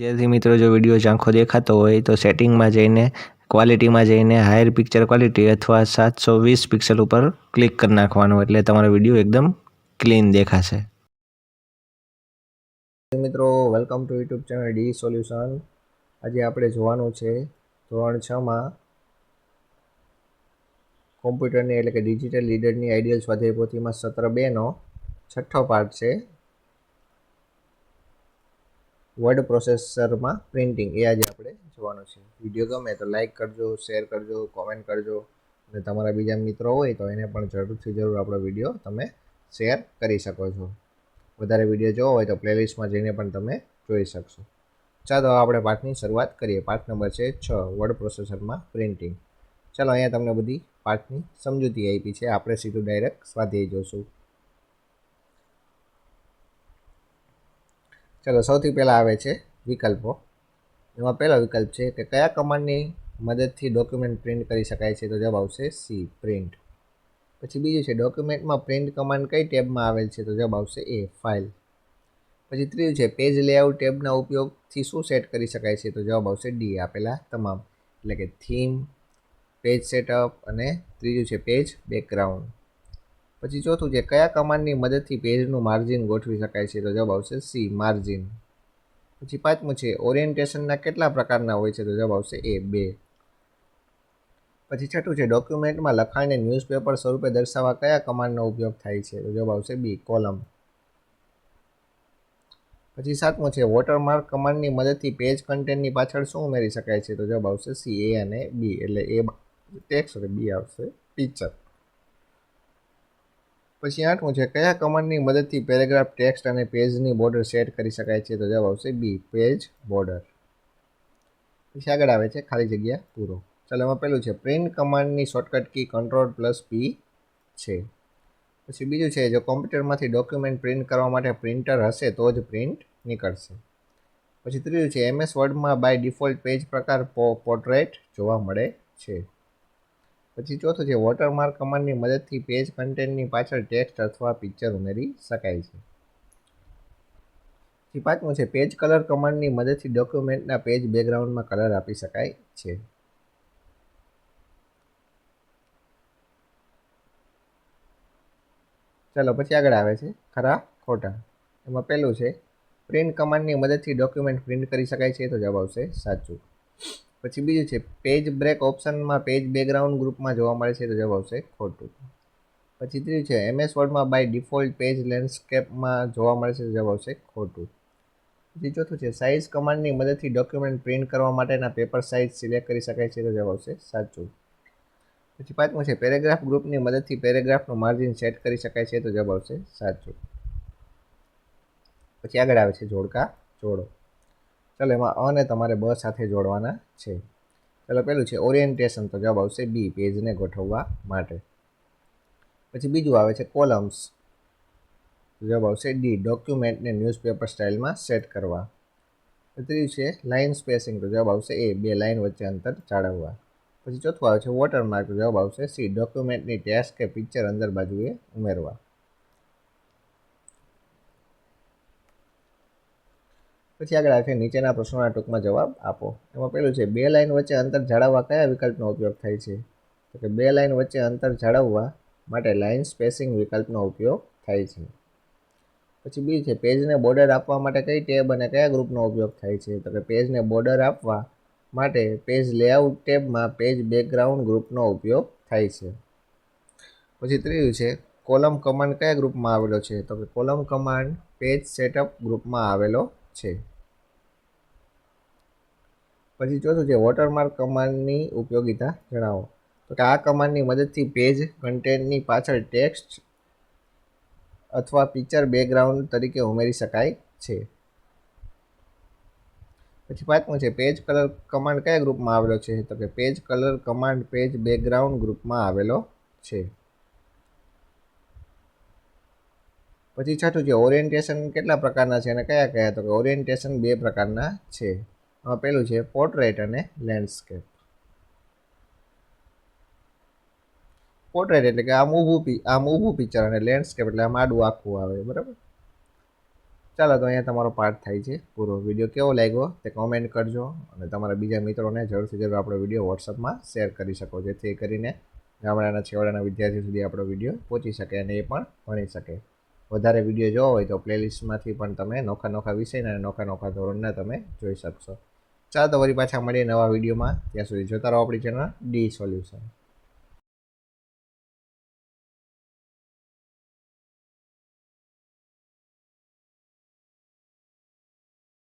વિદ્યાર્થી મિત્રો, જો વીડિયો ઝાંખો દેખાતો હોય તો સેટિંગમાં જઈને, ક્વોલિટીમાં જઈને હાયર પિક્ચર ક્વોલિટી અથવા સાતસો વીસ પિક્સલ ઉપર ક્લિક કરી નાખવાનું એટલે તમારો વીડિયો એકદમ ક્લીન દેખાશે. મિત્રો, welcome to YouTube channel D solution. આજે આપણે જોવાનું છે ધોરણ છમાં કોમ્પ્યુટરની એટલે કે ડિજિટલ લીડરની આઈડિયલ સ્વાધ્યાય પોથીમાં સત્ર બેનો છઠ્ઠો પાર્ટ છે. વર્ડ પ્રોસેસરમાં પ્રિન્ટિંગ એ આજે આપણે જોવાનું છે. વીડિયો ગમે તો લાઇક કરજો શેર કરજો કોમેન્ટ કરજો. અને તમારા બીજા મિત્રો હોય તો એને પણ જરૂરથી જરૂર આપણો વીડિયો તમે શેર કરી શકો છો. વધારે વીડિયો જોવો હોય તો પ્લેલિસ્ટમાં જઈને પણ તમે જોઈ શકશો. ચાલો આપણે પાઠની શરૂઆત કરીએ. પાઠ નંબર છે છ વર્ડ પ્રોસેસરમાં પ્રિન્ટિંગ ચાલો, અહીંયા તમને બધી પાઠની સમજૂતી આપી છે. આપણે સીધું ડાયરેક્ટ સ્વાધ્યાય જોશું. ચાલો, સૌથી પહેલાં આવે છે વિકલ્પો. એમાં પહેલો વિકલ્પ છે કે કયા કમાન્ડની મદદથી ડોક્યુમેન્ટ પ્રિન્ટ કરી શકાય છે? તો જવાબ આવશે સી, પ્રિન્ટ. પછી બીજું છે, ડોક્યુમેન્ટમાં પ્રિન્ટ કમાન્ડ કઈ ટેબમાં આવેલ છે? તો જવાબ આવશે એ, ફાઇલ. પછી ત્રીજું છે, પેજ લેઆઉટ ટેબના ઉપયોગથી શું સેટ કરી શકાય છે? તો જવાબ આવશે ડી, આપેલા તમામ. એટલે કે થીમ, પેજ સેટઅપ અને ત્રીજું છે, પેજ બેકગ્રાઉન્ડ. પછી ચોથું છે, કયા કમાન્ડની મદદથી પેજનું માર્જિન ગોઠવી શકાય છે? તો જવાબ આવશે સી, માર્જિન. પછી પાંચમું છે, ઓરિએન્ટેશનના કેટલા પ્રકારના હોય છે? તો જવાબ આવશે એ, બે. પછી છઠ્ઠું છે, ડોક્યુમેન્ટમાં લખાણને ન્યૂઝપેપર સ્વરૂપે દર્શાવવા કયા કમાન્ડનો ઉપયોગ થાય છે? તો જવાબ આવશે બી, કોલમ. પછી સાતમું છે, વોટરમાર્ક કમાન્ડની મદદથી પેજ કન્ટેન્ટની પાછળ શું ઉમેરી શકાય છે? તો જવાબ આવશે સી, એ અને બી. એટલે એ ટેક્સ બી આવશે પિક્ચર પછી આઠમું છે, કયા કમાન્ડની મદદથી પેરેગ્રાફ ટેક્સ્ટ અને પેજની બોર્ડર સેટ કરી શકાય છે? તો જવાબ આવશે બી, પેજ બોર્ડર. પછી આગળ આવે છે, ખાલી જગ્યા પૂરો. ચાલો, એમાં પહેલું છે, print કમાન્ડની shortcut key control plus P છે. પછી બીજું છે, જો કોમ્પ્યુટરમાંથી ડોક્યુમેન્ટ પ્રિન્ટ કરવા માટે પ્રિન્ટર હશે, તો જ પ્રિન્ટ નીકળશે. પછી ત્રીજું છે, એમએસ વર્ડમાં બાય ડિફોલ્ટ પેજ પ્રકાર પોર્ટ્રેટ જોવા મળે છે. પછી ચોથું છે વોટરમાર્ક કમાન્ડની મદદથી પેજ કન્ટેન્ટની પાછળ ટેક્સ્ટ અથવા પિક્ચર ઉમેરી શકાય છે. પછી પાંચમું છે પેજ કલર કમાન્ડની મદદથી ડોક્યુમેન્ટના પેજ બેકગ્રાઉન્ડમાં કલર આપી શકાય છે. ચાલો પછી આગળ આવે છે, ખરા, ખોટા. એમાં પહેલું છે પ્રિન્ટ કમાન્ડની મદદથી ડોક્યુમેન્ટ પ્રિન્ટ કરી શકાય છે, તો જવાબ આવશે સાચું. પછી બીજું છે પેજ બ્રેક ઓપ્શનમાં પેજ બેકગ્રાઉન્ડ ગ્રુપમાં જોવા મળે છે, તો જવાબ આવશે ખોટું. પછી ત્રીજું છે એમએસ વર્ડમાં બાય ડિફોલ્ટ પેજ લેન્ડસ્કેપમાં જોવા મળે છે, તો જવાબ આવશે ખોટું. પછી ચોથું છે સાઇઝ કમાન્ડની મદદથી ડોક્યુમેન્ટ પ્રિન્ટ કરવા માટેના પેપર સાઇઝ સિલેક્ટ કરી શકાય છે, તો જવાબ આવશે સાચું. પછી પાંચમું છે પેરેગ્રાફ ગ્રુપની મદદથી પેરેગ્રાફનું માર્જિન સેટ કરી શકાય છે, તો જવાબ આવશે સાચું. પછી આગળ આવે છે, જોડકા, જોડો. ચાલો, એમાં અને તમારે બ સાથે જોડવાના છે. ચાલો, પહેલું છે ઓરિએન્ટેશન તો જવાબ આવશે બી, પેજને ગોઠવવા માટે. પછી બીજું આવે છે કોલમ્સ જવાબ આવશે ડી ડોક્યુમેન્ટને ન્યૂઝપેપર સ્ટાઇલમાં સેટ કરવા. ત્રીજું છે લાઇન સ્પેસિંગ તો જવાબ આવશે એ, બે લાઇન વચ્ચે અંતર જાળવવા. પછી ચોથું આવે છે વોટરમાર્ક જવાબ આવશે સી ડોક્યુમેન્ટની ટેક્સ્ટ કે પિક્ચર અંદર બાજુએ ઉમેરવા. પછી આગળ આવે નીચેના પ્રશ્નોના ટૂંકમાં જવાબ આપો. એમાં પહેલું છે, બે લાઇન વચ્ચે અંતર જાળવવા કયા વિકલ્પનો ઉપયોગ થાય છે? તો કે બે લાઇન વચ્ચે અંતર જાળવવા માટે લાઇન સ્પેસિંગ વિકલ્પનો ઉપયોગ થાય છે. પછી બીજું છે, પેજને બોર્ડર આપવા માટે કઈ ટેબ અને કયા ગ્રુપનો ઉપયોગ થાય છે? તો કે પેજને બોર્ડર આપવા માટે પેજ લેઆઉટ ટેબમાં પેજ બેકગ્રાઉન્ડ ગ્રુપનો ઉપયોગ થાય છે. પછી ત્રીજું છે, કોલમ કમાન્ડ કયા ગ્રુપમાં આવેલો છે? તો કે કોલમ કમાન્ડ પેજ સેટઅપ ગ્રુપમાં આવેલો છે. પછી ચોથું છે વોટરમાર્ક કમાન્ડની ઉપયોગિતા જણાવો. તો કે આ કમાન્ડની મદદથી પેજ કન્ટેન્ટની પાછળ ટેક્સ્ટ અથવા પિક્ચર બેકગ્રાઉન્ડ તરીકે ઉમેરી શકાય છે. પછી પાંચમું છે પેજ કલર કમાન્ડ કયા ગ્રુપમાં આવેલો છે? તો કે page colour command page background ગ્રુપમાં આવેલો છે. પછી છઠ્ઠું છે ઓરિએન્ટેશન કેટલા પ્રકારના છે અને કયા કયા? તો કે ઓરિએન્ટેશન બે પ્રકારના છે. પહેલું છે પોર્ટ્રેટ અને લેન્ડસ્કેપ પોર્ટ્રેટ એટલે કે આમ ઊભું આમ ઊભું પિક્ચર અને લેન્ડસ્કેપ એટલે આમ આડું આખું આવે, બરાબર? ચાલો, તો અહીંયા તમારો પાર્ટ થાય છે પૂરો. વીડિયો કેવો લાગ્યો તે કોમેન્ટ કરજો અને તમારા બીજા મિત્રોને જરૂરથી જરૂર આપણો વીડિયો વોટ્સઅપમાં શેર કરી શકો, જેથી કરીને ગામડાના છેવાડાના વિદ્યાર્થીઓ સુધી આપણો વીડિયો પહોંચી શકે અને એ પણ ભણી શકે. વધારે વીડિયો જોવો હોય તો પ્લેલિસ્ટમાંથી પણ તમે નોખા નોખા વિષયના અને નોખા નોખા ધોરણના તમે જોઈ શકશો. ચાલો તો વળી પાછા મળીએ નવા વિડીયોમાં. ત્યાં સુધી જોતા રહો આપણી ચેનલ ડી સોલ્યુશન